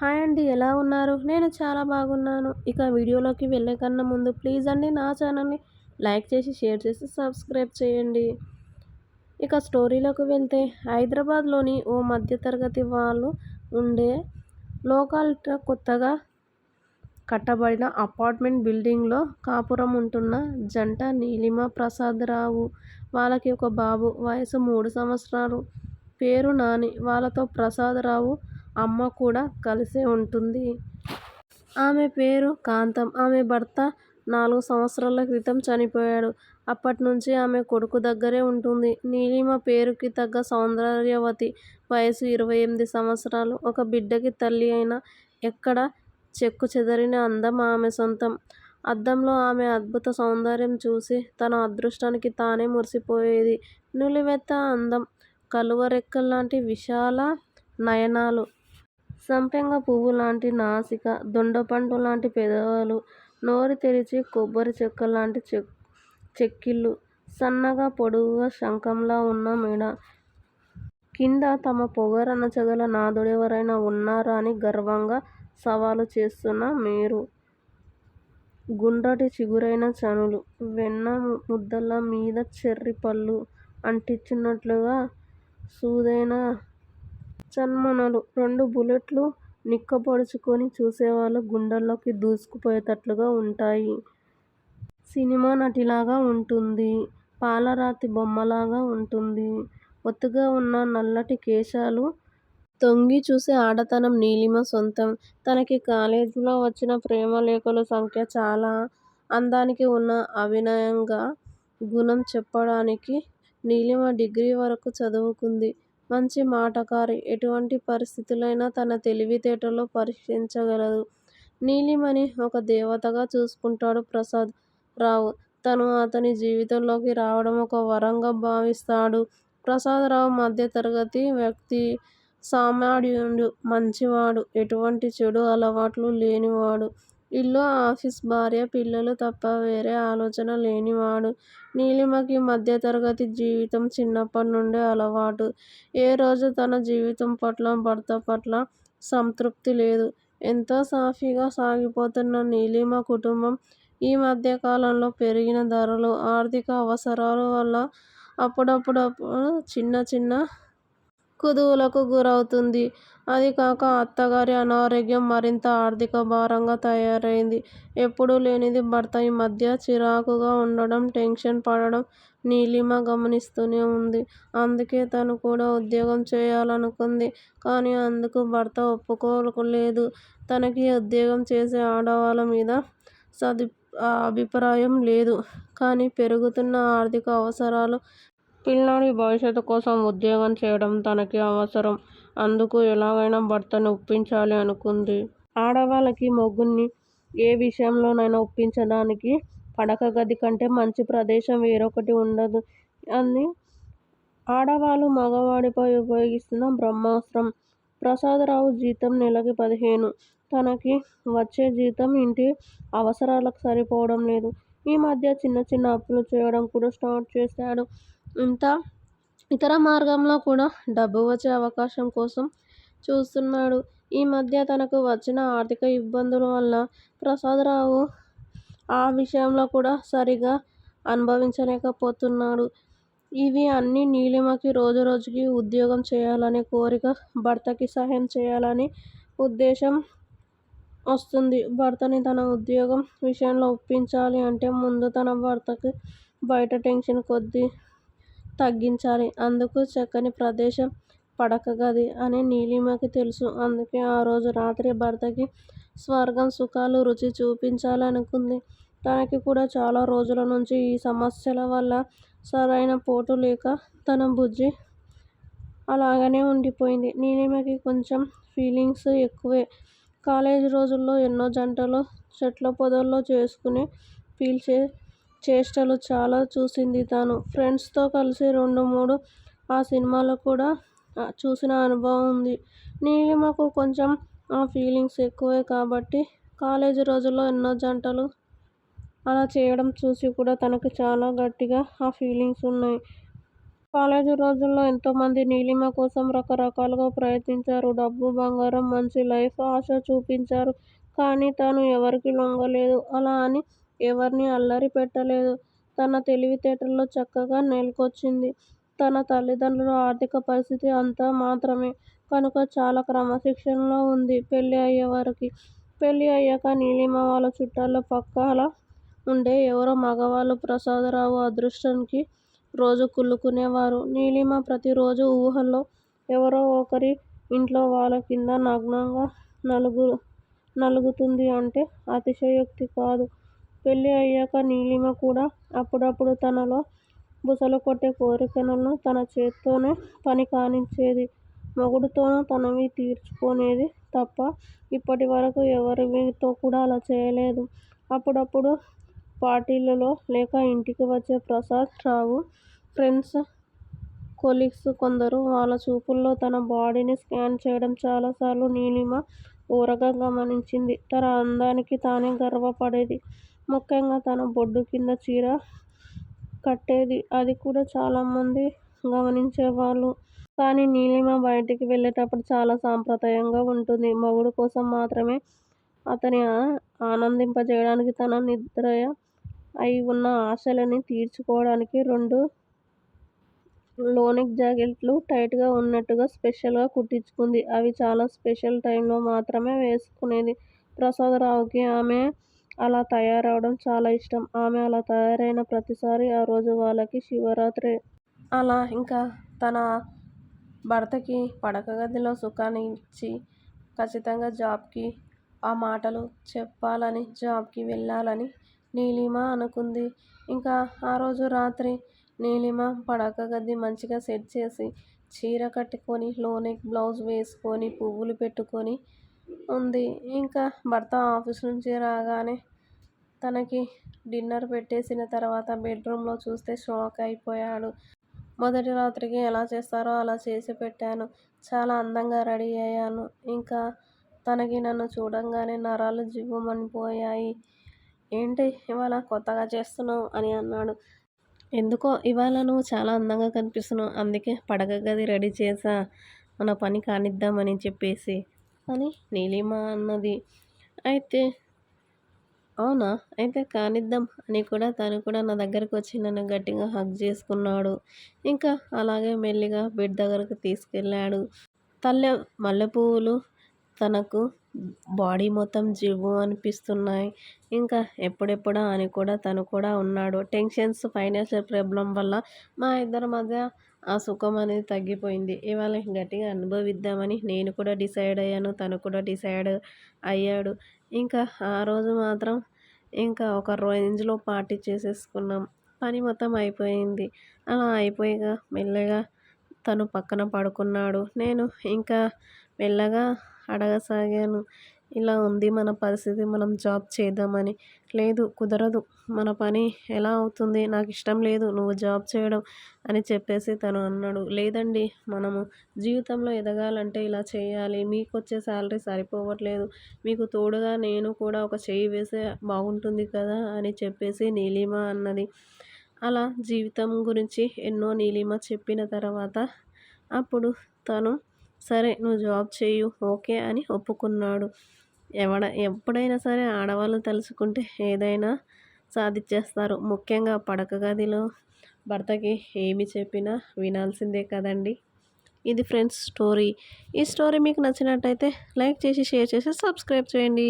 Hi అండి ఎలా ఉన్నారు? నేను చాలా బాగున్నాను. ఇక వీడియోలోకి వెళ్ళే కన్నా ముందు ప్లీజ్ అండి నా ఛానల్ని లైక్ చేసి షేర్ చేసి సబ్స్క్రైబ్ చేయండి. ఇక స్టోరీలోకి వెళ్తే హైదరాబాద్లోని ఓ మధ్యతరగతి వాళ్ళు ఉండే లోకల్ కొత్తగా కట్టబడిన అపార్ట్మెంట్ బిల్డింగ్లో కాపురం ఉంటున్న జంట నీలిమ ప్రసాదరావు. వాళ్ళకి ఒక బాబు వయసు మూడు సంవత్సరాలు. పేరు నాని. వాళ్ళతో ప్రసాదరావు అమ్మ కూడా కలిసే ఉంటుంది. ఆమె పేరు కాంతం. ఆమె భర్త నాలుగు సంవత్సరాల క్రితం చనిపోయాడు. అప్పట్నుంచి ఆమె కొడుకు దగ్గరే ఉంటుంది. నీలిమ పేరుకి తగ్గ సౌందర్యవతి వయసు ఇరవై ఎనిమిది సంవత్సరాలు. ఒక బిడ్డకి తల్లి అయినా ఎక్కడ చెక్కు చెదరిన అందం ఆమె సొంతం. అద్దంలో ఆమె అద్భుత సౌందర్యం చూసి తన అదృష్టానికి తానే మురిసిపోయేది. నులివెత్త అందం కలువ రెక్కల్లాంటి విశాల నయనాలు. సంపెంగ పువ్వులాంటి నాసిక దొండపండు లాంటి పెదవులు నోరు తెరిచి కొబ్బరి చెక్కలాంటి చెక్కిళ్ళు సన్నగా పొడవుగా శంఖంలా ఉన్న మెడ. కింద తమ పొగరనచగల నాథుడెవరైనా ఉన్నారా అని గర్వంగా సవాలు చేస్తున్న మేరు. గుండ్రటి చిగురైన చనులు వెన్న ముద్దల మీద చెర్రీ పళ్ళు అంటించినట్లుగా సూదైన చన్మనలు రెండు బుల్లెట్లు నిక్కపొడుచుకుని చూసేవాళ్ళ గుండెల్లోకి దూసుకుపోయేటట్లుగా ఉంటాయి. సినిమా నటిలాగా ఉంటుంది. పాలరాతి బొమ్మలాగా ఉంటుంది. ఒత్తుగా ఉన్న నల్లటి కేశాలు తొంగి చూసే ఆడతనం నీలిమ సొంతం. తనకి కాలేజీలో వచ్చిన ప్రేమలేఖల సంఖ్య చాలా. అందానికి ఉన్న అవినయంగా గుణం చెప్పడానికి నీలిమ డిగ్రీ వరకు చదువుకుంది. మంచి మాటకారి. ఎటువంటి పరిస్థితులైనా తన తెలివితేటలో పరీక్షించగలదు. నీలిమని ఒక దేవతగా చూసుకుంటాడు ప్రసాద్ రావు. తను అతని జీవితంలోకి రావడం ఒక వరంగా భావిస్తాడు. ప్రసాదరావు మధ్యతరగతి వ్యక్తి. సామాన్యుడు. మంచివాడు. ఎటువంటి చెడు అలవాట్లూ లేనివాడు. ఇల్లు, ఆఫీసు, భార్య, పిల్లలు తప్ప వేరే ఆలోచన లేనివాడు. నీలిమకి మధ్యతరగతి జీవితం చిన్నప్పట్నుండే అలవాటు. ఏ రోజు తన జీవితం పట్ల, భర్త పట్ల సంతృప్తి లేదు. ఎంతో సాఫీగా సాగిపోతున్న నీలిమ కుటుంబం ఈ మధ్యకాలంలో పెరిగిన ధరలు, ఆర్థిక అవసరాల వల్ల అప్పుడప్పుడప్పుడు చిన్న చిన్న కుదువులకు గురవుతోంది. అదికాక అత్తగారి అనారోగ్యం మరింత ఆర్థిక భారంగా తయారైంది. ఎప్పుడూ లేనిది భర్త ఈ మధ్య చిరాకుగా ఉండడం, టెన్షన్ పడడం నీలిమ గమనిస్తూనే ఉంది. అందుకే తను కూడా ఉద్యోగం చేయాలనుకుంది. కానీ అందుకు భర్త ఒప్పుకోలేదు. తనకి ఉద్యోగం చేసే ఆడవాళ్ళ మీద సదభిప్రాయం లేదు. కానీ పెరుగుతున్న ఆర్థిక అవసరాలు, పిల్లాడి భవిష్యత్తు కోసం ఉద్యోగం చేయడం తనకి అవసరం. అందుకు ఎలాగైనా భర్తను ఒప్పించాలి అనుకుంది. ఆడవాళ్ళకి మొగుడ్ని ఏ విషయంలోనైనా ఒప్పించడానికి పడక గది కంటే మంచి ప్రదేశం వేరొకటి ఉండదు. అని ఆడవాళ్ళు మగవాడిపై ఉపయోగిస్తున్న బ్రహ్మాస్త్రం. ప్రసాదరావు జీతం నెలకి పదిహేను. తనకి వచ్చే జీతం ఇంటి అవసరాలకు సరిపోవడం లేదు. ఈ మధ్య చిన్న చిన్న అప్పులు చేయడం కూడా స్టార్ట్ చేశాడు. ఇంత ఇతర మార్గంలో కూడా డబ్బు వచ్చే అవకాశం కోసం చూస్తున్నాడు. ఈ మధ్య తనకు వచ్చిన ఆర్థిక ఇబ్బందుల వల్ల ప్రసాదరావు ఆ విషయంలో కూడా సరిగా అనుభవించలేకపోతున్నాడు. ఇవి అన్నీ నీలిమకి రోజు రోజుకి ఉద్యోగం చేయాలనే కోరిక, భర్తకి సహాయం చేయాలని ఉద్దేశం వస్తుంది. భర్తని తన ఉద్యోగం విషయంలో ఒప్పించాలి అంటే ముందు తన భర్తకి బయట టెన్షన్ కొద్ది తగ్గించాలి. అందుకు చక్కని ప్రదేశం పడకగది అని నీలిమకి తెలుసు. అందుకే ఆ రోజు రాత్రి భర్తకి స్వర్గం సుఖాలు రుచి చూపించాలనుకుంది. తనకి కూడా చాలా రోజుల నుంచి ఈ సమస్యల వల్ల సరైన పోటు లేక తన బుజ్జి అలాగనే ఉండిపోయింది. నీలిమకి కొంచెం ఫీలింగ్స్ ఎక్కువే. కాలేజీ రోజుల్లో ఎన్నో జంటలు చెట్ల పొదల్లో చేసుకుని పీల్చే చేష్టలు చాలా చూసింది తను. ఫ్రెండ్స్తో కలిసి రెండు మూడు ఆ సినిమాలు కూడా చూసిన అనుభవం ఉంది. నీలిమకు కొంచెం ఆ ఫీలింగ్స్ ఎక్కువే కాబట్టి కాలేజీ రోజుల్లో ఎన్నో జంటలు అలా చేయడం చూసి కూడా తనకి చాలా గట్టిగా ఆ ఫీలింగ్స్ ఉన్నాయి. కాలేజీ రోజుల్లో ఎంతోమంది నీలిమ కోసం రకరకాలుగా ప్రయత్నించారు. డబ్బు, బంగారం, మంచి లైఫ్ ఆశ చూపించారు. కానీ తను ఎవరికీ లొంగలేదు. అలా అని ఎవర్నీ అల్లరి పెట్టలేదు. తన తెలివితేటల్లో చక్కగా నెగ్గుకొచ్చింది. తన తల్లిదండ్రుల ఆర్థిక పరిస్థితి అంత మాత్రమే కనుక చాలా క్రమశిక్షణలో ఉంది పెళ్ళి అయ్యేవరకి. పెళ్ళి అయ్యాక నీలిమ వాళ్ళ చుట్టాల్లో పక్కల ఉండే ఎవరో మగవాళ్ళు ప్రసాదరావు అదృష్టానికి రోజూ కుళ్ళుకునేవారు. నీలిమ ప్రతిరోజూ ఊహల్లో ఎవరో ఒకరి ఇంట్లో వాళ్ళ కింద నగ్నంగా నలుగుతుంది అంటే అతిశయోక్తి కాదు. పెళ్ళి అయ్యాక నీలిమ కూడా అప్పుడప్పుడు తనలో బుసలు కొట్టే కోరికలను తన చేత్తోనే పని కానిచ్చేది. మొగుడుతోనూ తనవి తీర్చుకునేది తప్ప ఇప్పటివరకూ ఎవరితో కూడా అలా చేయలేదు. అప్పుడప్పుడు పార్టీలలో లేక ఇంటికి వచ్చే ప్రసాద్ రావు ఫ్రెండ్స్, కొలీగ్స్ కొందరు వాళ్ళ చూపుల్లో తన బాడీని స్కాన్ చేయడం చాలాసార్లు నీలిమ ఓరగా గమనించింది. తన అందానికి తానే గర్వపడేది. ముఖ్యంగా తన బొడ్డు కింద చీర కట్టేది అది కూడా చాలామంది గమనించేవాళ్ళు. కానీ నీలిమ బయటికి వెళ్ళేటప్పుడు చాలా సాంప్రదాయంగా ఉంటుంది. మగుడు కోసం మాత్రమే అతని ఆనందింపజేయడానికి తన నిద్ర అయి ఉన్న ఆశలని తీర్చుకోవడానికి రెండు లోనిక్ జాకెట్లు టైట్గా ఉన్నట్టుగా స్పెషల్గా కుట్టించుకుంది. అవి చాలా స్పెషల్ టైంలో మాత్రమే వేసుకునేది. ప్రసాదరావుకి ఆమె అలా తయారవడం చాలా ఇష్టం. ఆమె అలా తయారైన ప్రతిసారి ఆ రోజు వాళ్ళకి శివరాత్రి అలా ఇంకా తన భర్తకి పడక గదిలో సుఖాన్ని ఇచ్చి ఖచ్చితంగా జాబ్కి ఆ మాటలు చెప్పాలని జాబ్కి వెళ్ళాలని నీలిమ అనుకుంది. ఇంకా ఆ రోజు రాత్రి నీలిమ పడకగది మంచిగా సెట్ చేసి చీర కట్టుకొని లోనెక్ బ్లౌజ్ వేసుకొని పువ్వులు పెట్టుకొని ఉంది. ఇంకా భర్త ఆఫీస్ నుంచి రాగానే తనకి డిన్నర్ పెట్టేసిన తర్వాత బెడ్రూమ్లో చూస్తే షాక్ అయిపోయాడు. మొదటి రాత్రికి ఎలా చేస్తారో అలా చేసి పెట్టాను. చాలా అందంగా రెడీ అయ్యాను. ఇంకా తనకి నన్ను చూడంగానే నరాలు జివ్వమనిపోయాయి ఏంటి ఇవాళ కొత్తగా చేస్తున్నావు అని అన్నాడు. ఎందుకో ఇవాళ నువ్వు చాలా అందంగా కనిపిస్తున్నావు అందుకే పడగ గది రెడీ చేసా మన పని కానిద్దామని చెప్పేసి అని నీలిమ అన్నది. అయితే అవునా అయితే కానిద్దాం అని కూడా తను కూడా నా దగ్గరకు వచ్చి నన్ను గట్టిగా హగ్ చేసుకున్నాడు. ఇంకా అలాగే మెల్లిగా బెడ్ దగ్గరకు తీసుకెళ్ళాడు. తల్లె మల్లె పువ్వులు తనకు బాడీ మొత్తం జివ్వు అనిపిస్తున్నాయి. ఇంకా ఎప్పుడెప్పుడా అని కూడా తను కూడా ఉన్నాడు. టెన్షన్స్, ఫైనాన్షియల్ ప్రాబ్లం వల్ల మా ఇద్దరి మధ్య ఆ సుఖం అనేది తగ్గిపోయింది. ఇవాళ గట్టిగా అనుభవిద్దామని నేను కూడా డిసైడ్ అయ్యాను. తను కూడా డిసైడ్ అయ్యాడు. ఇంకా ఆ రోజు మాత్రం ఇంకా ఒక రేంజ్ పార్టీ చేసేసుకున్నాం. పని మొత్తం అయిపోయింది. అలా అయిపోయిగా మెల్లగా తను పక్కన పడుకున్నాడు. నేను ఇంకా మెల్లగా అడగసాగాను. ఇలా ఉంది మన పరిస్థితి మనం జాబ్ చేద్దామని. లేదు కుదరదు. మన పని ఎలా అవుతుంది? నాకు ఇష్టం లేదు నువ్వు జాబ్ చేయడం అని చెప్పేసి తను అన్నాడు. లేదండి మనము జీవితంలో ఎదగాలంటే ఇలా చేయాలి. మీకు వచ్చే శాలరీ సరిపోవట్లేదు. మీకు తోడుగా నేను కూడా ఒక చేయి వేస్తే బాగుంటుంది కదా అని చెప్పేసి నీలిమ అన్నది. అలా జీవితం గురించి ఎన్నో నీలిమ చెప్పిన తర్వాత అప్పుడు తను సరే నువ్వు జాబ్ చేయు ఓకే అని ఒప్పుకున్నాడు. ఎవడ ఎప్పుడైనా సరే ఆడవాళ్ళు తలుచుకుంటే ఏదైనా సాధించేస్తారు. ముఖ్యంగా పడక గదిలో భర్తకి ఏమి చెప్పినా వినాల్సిందే కదండీ! ఇది ఫ్రెండ్స్ స్టోరీ. ఈ స్టోరీ మీకు నచ్చినట్టయితే లైక్ చేసి షేర్ చేసి సబ్స్క్రైబ్ చేయండి.